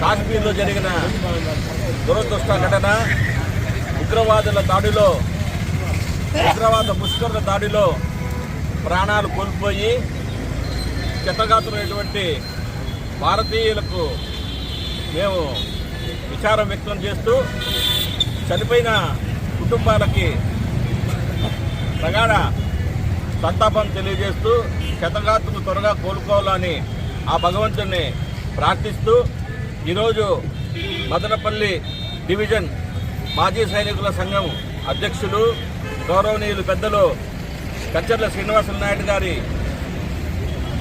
కాశ్మీర్లో జరిగిన దురదృష్ట ఘటన ఉగ్రవాదుల దాడిలో ఉగ్రవాద ముష్కరుల దాడిలో ప్రాణాలు కోల్పోయి చెత్తగాతున్నటువంటి భారతీయులకు మేము విచారం వ్యక్తం చేస్తూ చనిపోయిన కుటుంబాలకి ప్రగాఢ సంతాపం తెలియజేస్తూ క్షతగాతులు త్వరగా కోలుకోవాలని ఆ భగవంతుడిని ప్రార్థిస్తూ ఈరోజు మదనపల్లి డివిజన్ మాజీ సైనికుల సంఘం అధ్యక్షులు గౌరవనీయులు పెద్దలు కచ్చర్ల శ్రీనివాసులు నాయుడు గారి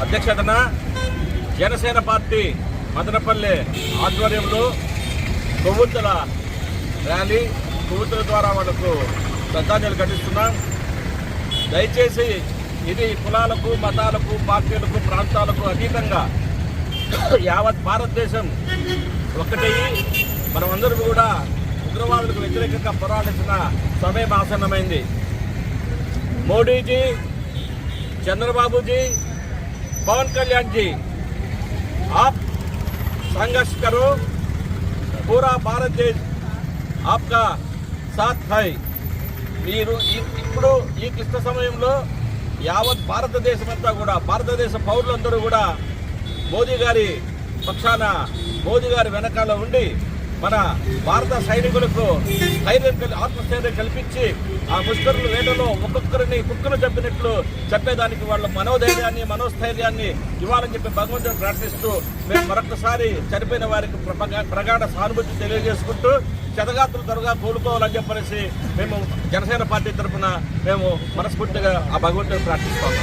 అధ్యక్షతన జనసేన పార్టీ మదనపల్లి ఆధ్వర్యంలో కొవ్వొత్తుల ర్యాలీ కొవ్వొత్తుల ద్వారా వాళ్ళకు శ్రద్ధాంజలి ఘటిస్తున్నాం. దయచేసి ఇది కులాలకు మతాలకు పార్టీలకు ప్రాంతాలకు అతీతంగా యావత్ భారతదేశం ఒకటి మనమందరం కూడా ఉగ్రవాదులకు వ్యతిరేకంగా పోరాడించిన సమయం ఆసన్నమైంది. మోడీజీ చంద్రబాబుజీ పవన్ కళ్యాణ్జీ ఆప్ సంఘర్ష్ కరో పూరా భారతదేశ్ ఆప్కా సాత్ హై. మీరు ఇప్పుడు ఈ క్లిష్ట సమయంలో యావత్ భారతదేశం అంతా కూడా భారతదేశ పౌరులందరూ కూడా మోదీ గారి పక్షాన మోదీ గారి వెనకాల ఉండి మన భారత సైనికులకు ధైర్యం కలి ఆత్మస్థైర్యం కల్పించి ఆ ముష్కరుల వేటలో ఒక్కొక్కరిని కుక్కను చెప్పినట్లు చెప్పేదానికి వాళ్ళ మనోధైర్యాన్ని మనోస్థైర్యాన్ని ఇవ్వాలని చెప్పి భగవంతుని ప్రార్థిస్తూ మేము మరొకసారి చనిపోయిన వారికి ప్రగాఢ సానుభూతి తెలియజేసుకుంటూ శతగాత్రులు త్వరగా కోలుకోవాలని చెప్పనేసి మేము జనసేన పార్టీ తరఫున మేము మనస్ఫూర్తిగా ఆ భగవంతుని ప్రార్థిస్తాము